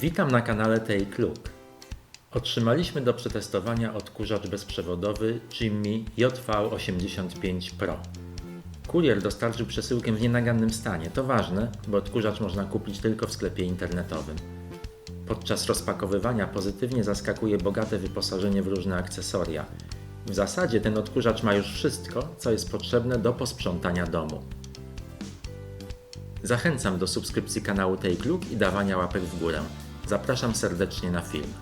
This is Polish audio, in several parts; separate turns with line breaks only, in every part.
Witam na kanale Take. Otrzymaliśmy do przetestowania odkurzacz bezprzewodowy Jimmy JV85 Pro. Kurier dostarczył przesyłkę w nienagannym stanie. To ważne, bo odkurzacz można kupić tylko w sklepie internetowym. Podczas rozpakowywania pozytywnie zaskakuje bogate wyposażenie w różne akcesoria. W zasadzie ten odkurzacz ma już wszystko, co jest potrzebne do posprzątania domu. Zachęcam do subskrypcji kanału Take Look i dawania łapek w górę. Zapraszam serdecznie na film.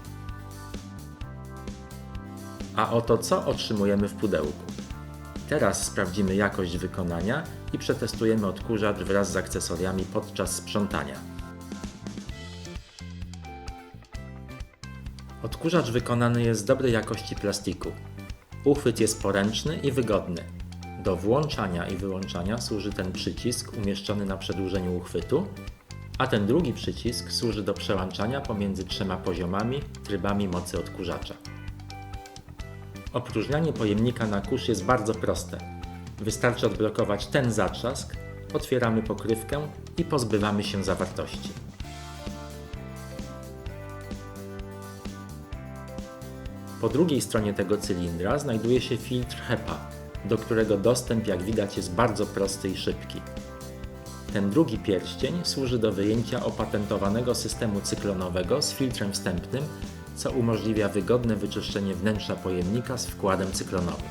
A oto co otrzymujemy w pudełku. Teraz sprawdzimy jakość wykonania i przetestujemy odkurzacz wraz z akcesoriami podczas sprzątania. Odkurzacz wykonany jest z dobrej jakości plastiku. Uchwyt jest poręczny i wygodny. Do włączania i wyłączania służy ten przycisk umieszczony na przedłużeniu uchwytu, a ten drugi przycisk służy do przełączania pomiędzy trzema poziomami trybami mocy odkurzacza. Opróżnianie pojemnika na kurz jest bardzo proste. Wystarczy odblokować ten zatrzask, otwieramy pokrywkę i pozbywamy się zawartości. Po drugiej stronie tego cylindra znajduje się filtr HEPA, do którego dostęp jak widać jest bardzo prosty i szybki. Ten drugi pierścień służy do wyjęcia opatentowanego systemu cyklonowego z filtrem wstępnym, co umożliwia wygodne wyczyszczenie wnętrza pojemnika z wkładem cyklonowym.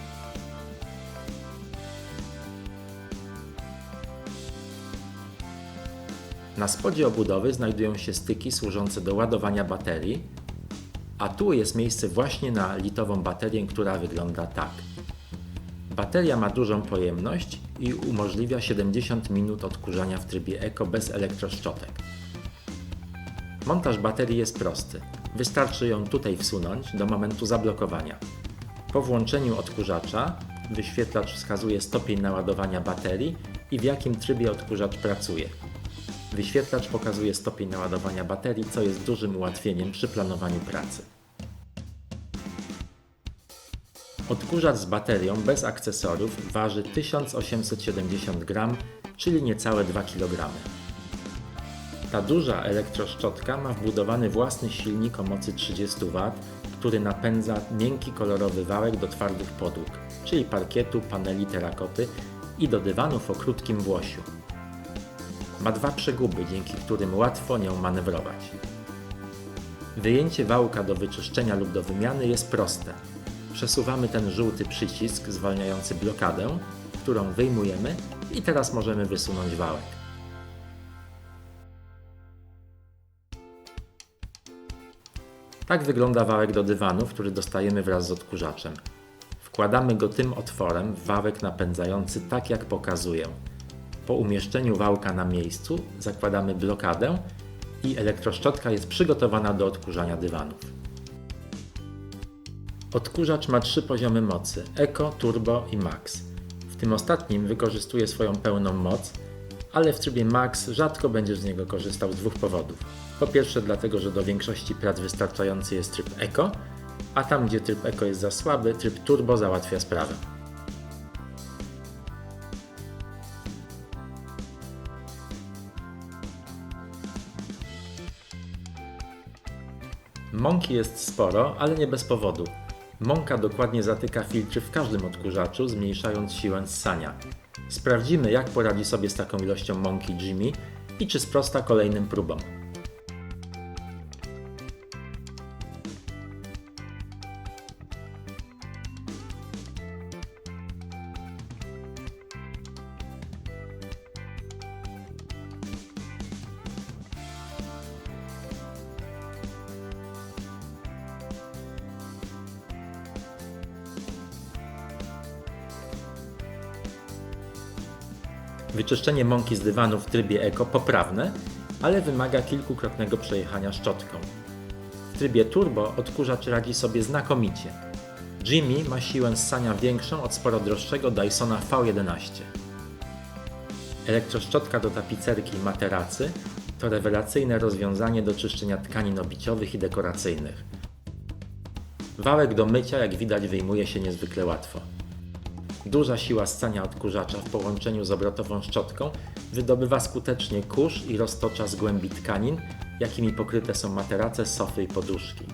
Na spodzie obudowy znajdują się styki służące do ładowania baterii, a tu jest miejsce właśnie na litową baterię, która wygląda tak. Bateria ma dużą pojemność i umożliwia 70 minut odkurzania w trybie Eco bez elektroszczotek. Montaż baterii jest prosty. Wystarczy ją tutaj wsunąć do momentu zablokowania. Po włączeniu odkurzacza wyświetlacz wskazuje stopień naładowania baterii i w jakim trybie odkurzacz pracuje. Wyświetlacz pokazuje stopień naładowania baterii, co jest dużym ułatwieniem przy planowaniu pracy. Odkurzacz z baterią bez akcesoriów waży 1870 g, czyli niecałe 2 kg. Ta duża elektroszczotka ma wbudowany własny silnik o mocy 30 W, który napędza miękki kolorowy wałek do twardych podłóg, czyli parkietu, paneli terakoty i do dywanów o krótkim włosiu. Ma dwa przeguby, dzięki którym łatwo nią manewrować. Wyjęcie wałka do wyczyszczenia lub do wymiany jest proste. Przesuwamy ten żółty przycisk zwalniający blokadę, którą wyjmujemy i teraz możemy wysunąć wałek. Tak wygląda wałek do dywanów, który dostajemy wraz z odkurzaczem. Wkładamy go tym otworem w wałek napędzający tak jak pokazuję. Po umieszczeniu wałka na miejscu zakładamy blokadę i elektroszczotka jest przygotowana do odkurzania dywanów. Odkurzacz ma trzy poziomy mocy: Eco, Turbo i Max. W tym ostatnim wykorzystuje swoją pełną moc, ale w trybie Max rzadko będziesz z niego korzystał z dwóch powodów. Po pierwsze, dlatego, że do większości prac wystarczający jest tryb Eco, a tam, gdzie tryb Eco jest za słaby, tryb Turbo załatwia sprawę. Mąki jest sporo, ale nie bez powodu. Mąka dokładnie zatyka filtry w każdym odkurzaczu, zmniejszając siłę ssania. Sprawdzimy, jak poradzi sobie z taką ilością mąki Jimmy i czy sprosta kolejnym próbom. Wyczyszczenie mąki z dywanu w trybie Eco poprawne, ale wymaga kilkukrotnego przejechania szczotką. W trybie Turbo odkurzacz radzi sobie znakomicie. Jimmy ma siłę ssania większą od sporo droższego Dysona V11. Elektroszczotka do tapicerki i materacy to rewelacyjne rozwiązanie do czyszczenia tkanin obiciowych i dekoracyjnych. Wałek do mycia, jak widać, wyjmuje się niezwykle łatwo. Duża siła ssania odkurzacza w połączeniu z obrotową szczotką wydobywa skutecznie kurz i roztocza z głębi tkanin jakimi pokryte są materace, sofy i poduszki.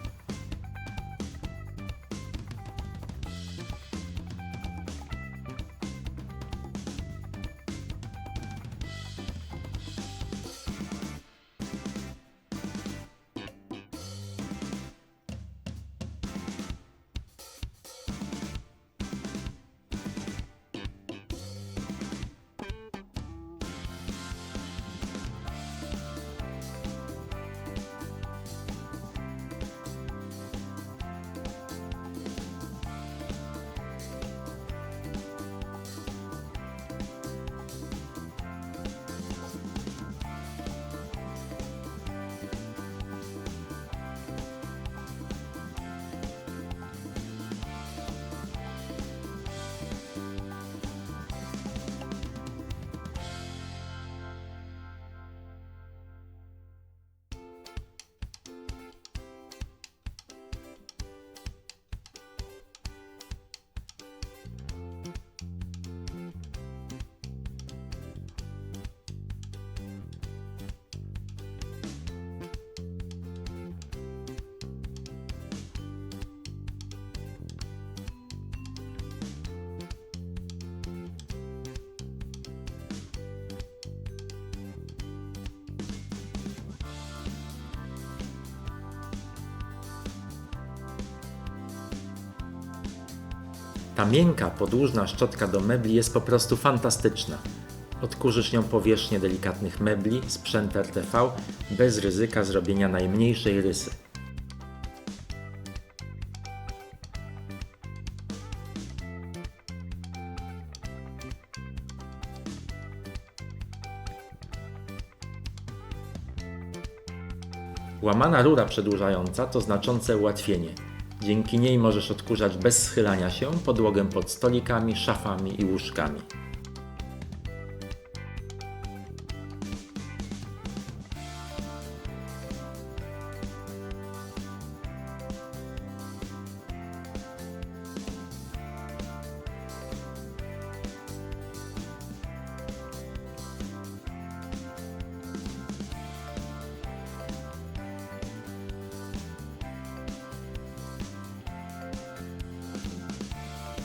Ta miękka, podłużna szczotka do mebli jest po prostu fantastyczna. Odkurzysz nią powierzchnię delikatnych mebli, sprzęt RTV, bez ryzyka zrobienia najmniejszej rysy. Łamana rura przedłużająca to znaczące ułatwienie. Dzięki niej możesz odkurzać bez schylania się podłogę pod stolikami, szafami i łóżkami.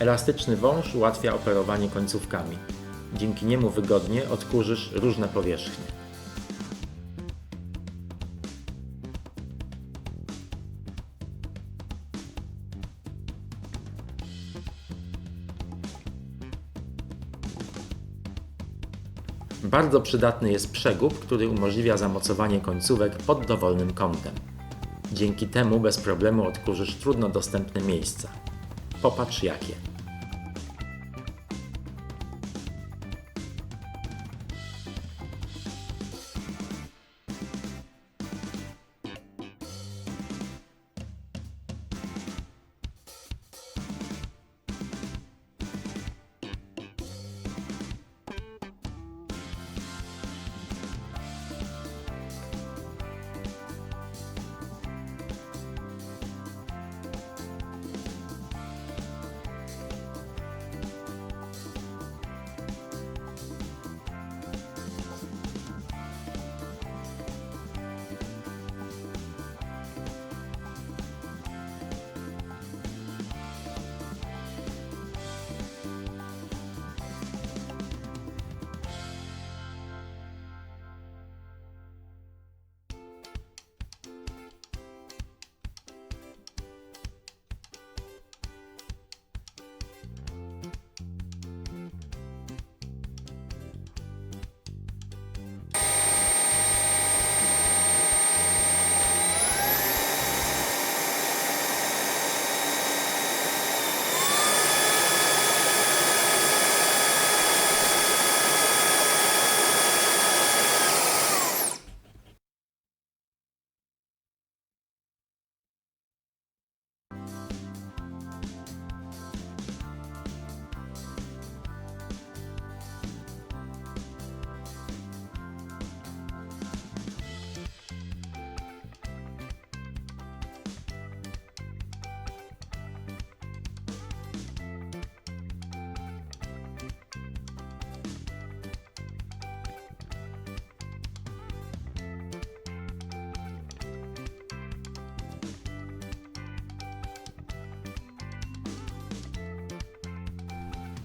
Elastyczny wąż ułatwia operowanie końcówkami. Dzięki niemu wygodnie odkurzysz różne powierzchnie. Bardzo przydatny jest przegub, który umożliwia zamocowanie końcówek pod dowolnym kątem. Dzięki temu bez problemu odkurzysz trudno dostępne miejsca. Popatrz jakie.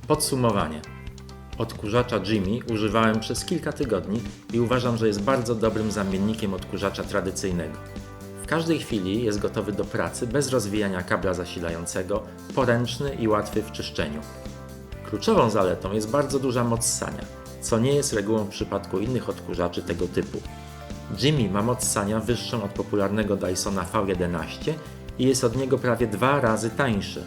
Podsumowanie. Odkurzacza Jimmy używałem przez kilka tygodni i uważam, że jest bardzo dobrym zamiennikiem odkurzacza tradycyjnego. W każdej chwili jest gotowy do pracy bez rozwijania kabla zasilającego, poręczny i łatwy w czyszczeniu. Kluczową zaletą jest bardzo duża moc ssania, co nie jest regułą w przypadku innych odkurzaczy tego typu. Jimmy ma moc ssania wyższą od popularnego Dysona V11 i jest od niego prawie dwa razy tańszy.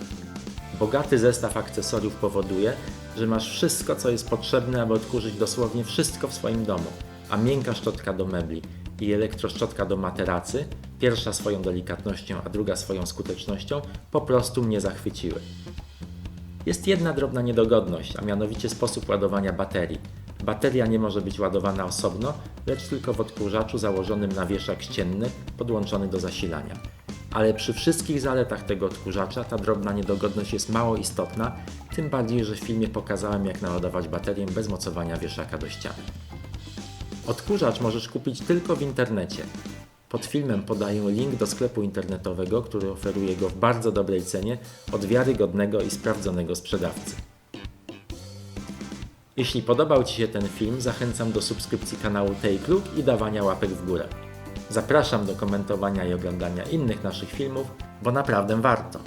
Bogaty zestaw akcesoriów powoduje, że masz wszystko, co jest potrzebne, aby odkurzyć dosłownie wszystko w swoim domu, a miękka szczotka do mebli i elektroszczotka do materacy, pierwsza swoją delikatnością, a druga swoją skutecznością, po prostu mnie zachwyciły. Jest jedna drobna niedogodność, a mianowicie sposób ładowania baterii. Bateria nie może być ładowana osobno, lecz tylko w odkurzaczu założonym na wieszak ścienny podłączony do zasilania. Ale przy wszystkich zaletach tego odkurzacza ta drobna niedogodność jest mało istotna, tym bardziej, że w filmie pokazałem jak naładować baterię bez mocowania wieszaka do ściany. Odkurzacz możesz kupić tylko w internecie. Pod filmem podaję link do sklepu internetowego, który oferuje go w bardzo dobrej cenie od wiarygodnego i sprawdzonego sprzedawcy. Jeśli podobał Ci się ten film, zachęcam do subskrypcji kanału Take Look i dawania łapek w górę. Zapraszam do komentowania i oglądania innych naszych filmów, bo naprawdę warto.